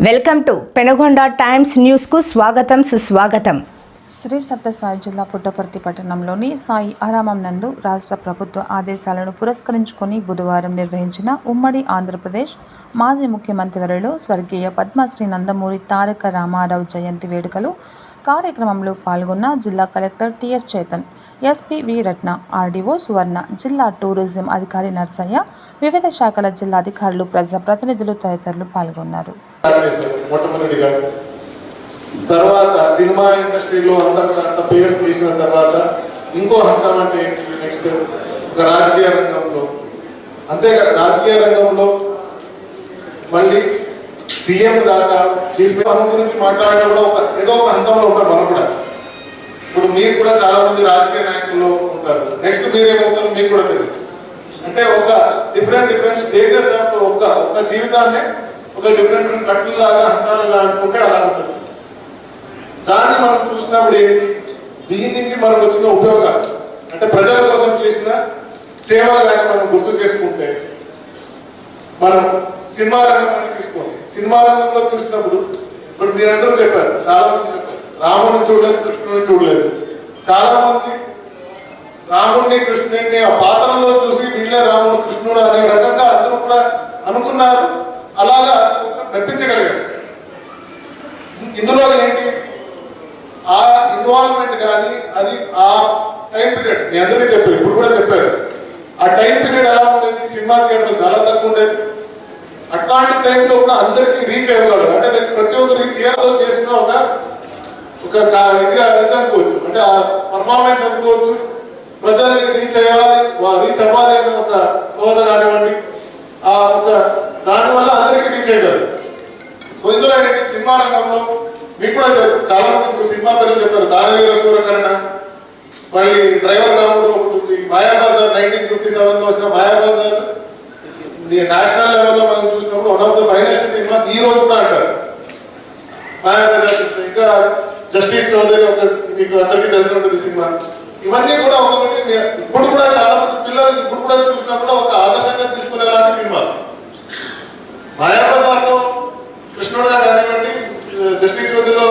Welcome to Penagonda times న్యూస్కు స్వాగతం సుస్వాగతం. శ్రీ సత్యసాయి జిల్లా పుట్టపర్తి పట్టణంలోని సాయి ఆరామం నందు రాష్ట్ర ప్రభుత్వ ఆదేశాలను పురస్కరించుకొని బుధవారం నిర్వహించిన ఉమ్మడి ఆంధ్రప్రదేశ్ మాజీ ముఖ్యమంత్రి వరలో స్వర్గీయ పద్మశ్రీ నందమూరి తారక రామారావు జయంతి వేడుకలు కార్యక్రమంలో పాల్గొన్న జిల్లా collector TS Chaitan SP V. Ratna RDO Suvarna జిల్లా టూరిజం అధికారి నర్సయ్య వివిధ శాఖల జిల్లాధికారులు ప్రజాప్రతినిధులు తదితరులు పాల్గొన్నారు. తర్వాత సినిమా ఇండస్ట్రీలో అంత అంత పేరు తీసిన తర్వాత ఇంకో హంతం అంటే నెక్స్ట్ ఒక రాజకీయ రంగంలో. అంతేకాదు రాజకీయ రంగంలో మళ్ళీ సీఎం దాకా చీఫ్ మన గురించి మాట్లాడడం కూడా ఒక ఏదో ఒక హంతంలో ఉంటారు మనం కూడా. ఇప్పుడు మీరు కూడా చాలా మంది రాజకీయ నాయకుల్లో ఉంటారు. నెక్స్ట్ మీరేమవుతారు మీకు కూడా తెలియదు. అంటే ఒక డిఫరెంట్ డిఫరెంట్ స్టేజెస్ ఆఫ్ ఒక ఒక జీవితాన్ని ఒక డిఫరెంట్ కట్టులాగా హంతాలుగా అనుకుంటే అలా ఉంటుంది. దాన్ని మనం చూసినప్పుడు ఏంటి దీని నుంచి మనకు వచ్చిన ఉపయోగాలు. అంటే ప్రజల కోసం చేసిన సేవలు కానీ మనం గుర్తు చేసుకుంటే మనం సినిమా రంగం సినిమా రంగంలో చూసినప్పుడు ఇప్పుడు మీరందరూ చెప్పారు చాలా మంది చెప్పారు రాముడిని చూడలేదు కృష్ణుని చూడలేదు. చాలా మంది రాముడిని కృష్ణుడిని ఆ పాత్రలో చూసి వీళ్ళే రాముడు కృష్ణుడు అనే రకంగా అందరూ కూడా అనుకున్నారు. అలాగా మెప్పించగలిగారు. ఇందులో ఏంటి? ఆ ఇన్వాల్వ్మెంట్ కానీ అది ఆ టైం పీరియడ్ మీ అందరికీ చెప్పారు ఇప్పుడు కూడా చెప్పారు ఆ టైం పీరియడ్ ఎలా ఉండేది? సినిమా థియేటర్లు చాలా తక్కువ ఉండేది. అట్లాంటి టైంలో కూడా అందరికీ రీచ్ అవ్వగలరు అంటే లైక్ ప్రతి ఒక్కరికి థియేటర్లో చేసిన ఒక ఒక ఇదిగా ఇది అనుకోవచ్చు. అంటే ఆ పర్ఫార్మెన్స్ అనుకోవచ్చు. ప్రజల్ని రీచ్ అయ్యాలి రీచ్ అవ్వాలి అనే ఒక హోద కానివ్వండి. ఆ ఒక దానివల్ల అందరికీ రీచ్ అయ్యగలరు సో ఇందులో ఏంటి? సినిమా రంగంలో మీకు కూడా చెప్ప- చాలా మంది ఇప్పుడు సినిమా పేరు చెప్పారు. దానవీర సూరకరణ మళ్ళీ డ్రైవర్ రాముడు ఒకటి ఉంది. మాయాబజార్ నైన్టీన్ ఫిఫ్టీ సెవెన్లో వచ్చిన మాయాబజార్. నేషనల్ లెవెల్లో one of the finest cinemas ఈ రోజు కూడా అంటారు. ఇంకా జస్టిస్ చౌదరి ఒక మీకు అందరికీ తెలిసి ఉంటుంది సినిమా. ఇవన్నీ కూడా ఒకటి ఇప్పుడు కూడా చాలా మంది పిల్లలు ఇప్పుడు కూడా చూసినా కూడా ఒక ఆదర్శంగా తీసుకునేలాంటి సినిమా. మాయాపతి కృష్ణుడుగా కానివ్వండి జస్టిస్ చౌదరిలో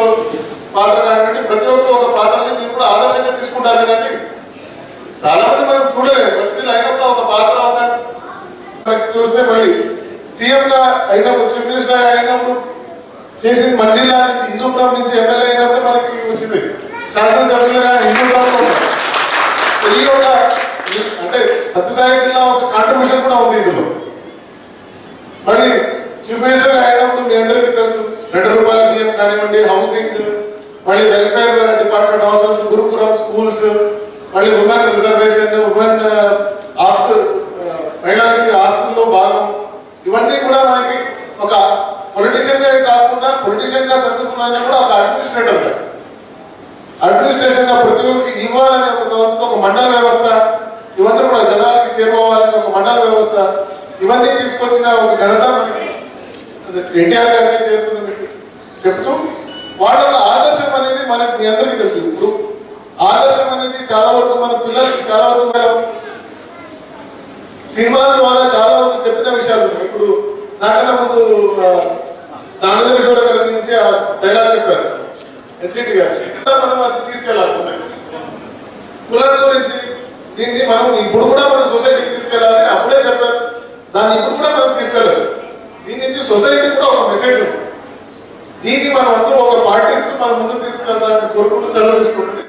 పాత్ర కానివ్వండి ప్రతి ఒక్కరు ఒక పాత్రని మీరు కూడా ఆదర్శంగా తీసుకుంటారు కదండి చాలా మంది మనం చూడలేదు బట్ స్టిల్ అయినప్పుడు ఒక పాత్ర ఒక మనకి చూస్తే మళ్ళీ సీఎం గా అయినప్పుడు చీఫ్ మినిస్టర్ అయినప్పుడు చేసింది మన జిల్లా నుంచి హిందూపురం నుంచి ఎమ్మెల్యే అయినప్పుడు మనకి వచ్చింది. శాసనసభ్యులుగా హిందూపురం ఈ ఒక అంటే సత్యసాయి జిల్లా ఒక కాంట్రిబ్యూషన్ కూడా ఉంది ఇందులో. మళ్ళీ చీఫ్ మినిస్టర్ అయినప్పుడు మీ అందరికీ తెలుసు రెండు రూపాయల బియ్యం కానివ్వండి హౌసింగ్ మళ్ళీ welfare department houses Gurukulam schools మళ్ళీ ఉమెన్ రిజర్వేషన్ ఉమెన్ ఆస్తు uh, మహిళలకి ఆస్తుల్లో భాగం. ఇవన్నీ కూడా మనకి ఒక పొలిటీషియన్గా కాకుండా పొలిటీషియన్గా సక్సెస్ఫుల్ అయినా కూడా ఒక అడ్మినిస్ట్రేటర్గా. అడ్మినిస్ట్రేషన్గా ప్రతి ఒక్కరికి ఇవ్వాలనే ఒక ఒక మండల వ్యవస్థ ఇవన్నీ కూడా జనాలకి చేరుకోవాలని ఒక మండల వ్యవస్థ ఇవన్నీ తీసుకొచ్చిన ఒక ఘనత మనకి ఎన్టీఆర్ గారికి చేరుతుంది మీకు చెప్తూ వాళ్ళ ఆదర్శం అనేది మనకి మీ అందరికీ తెలుసు. ఇప్పుడు ఆదర్శం అనేది చాలా వరకు మన పిల్లలకి చాలా వరకు సినిమాల ద్వారా చాలా వరకు చెప్పిన విషయాలు ఇప్పుడు నాకన్నా ముందు దానవేశ్వర గారి నుంచి ఆ డైలాగ్ చెప్పారు. హెచ్డి గారు. మనం అది తీసుకెళ్ళాలి. కులం గురించి దీన్ని మనం ఇప్పుడు కూడా మన సొసైటీకి తీసుకెళ్ళాలి. అప్పుడే చెప్పారు. దాన్ని ఇప్పుడు కూడా మనం తీసుకెళ్ళచ్చు. దీని నుంచి సొసైటీకి కూడా ఒక మెసేజ్ ఉంది. దీన్ని మనం అందరూ ఒక పాటిస్తూ మనం ముందు తీసుకెళ్ళాలని కోరుకుంటూ సెలవు తీసుకుంటుంది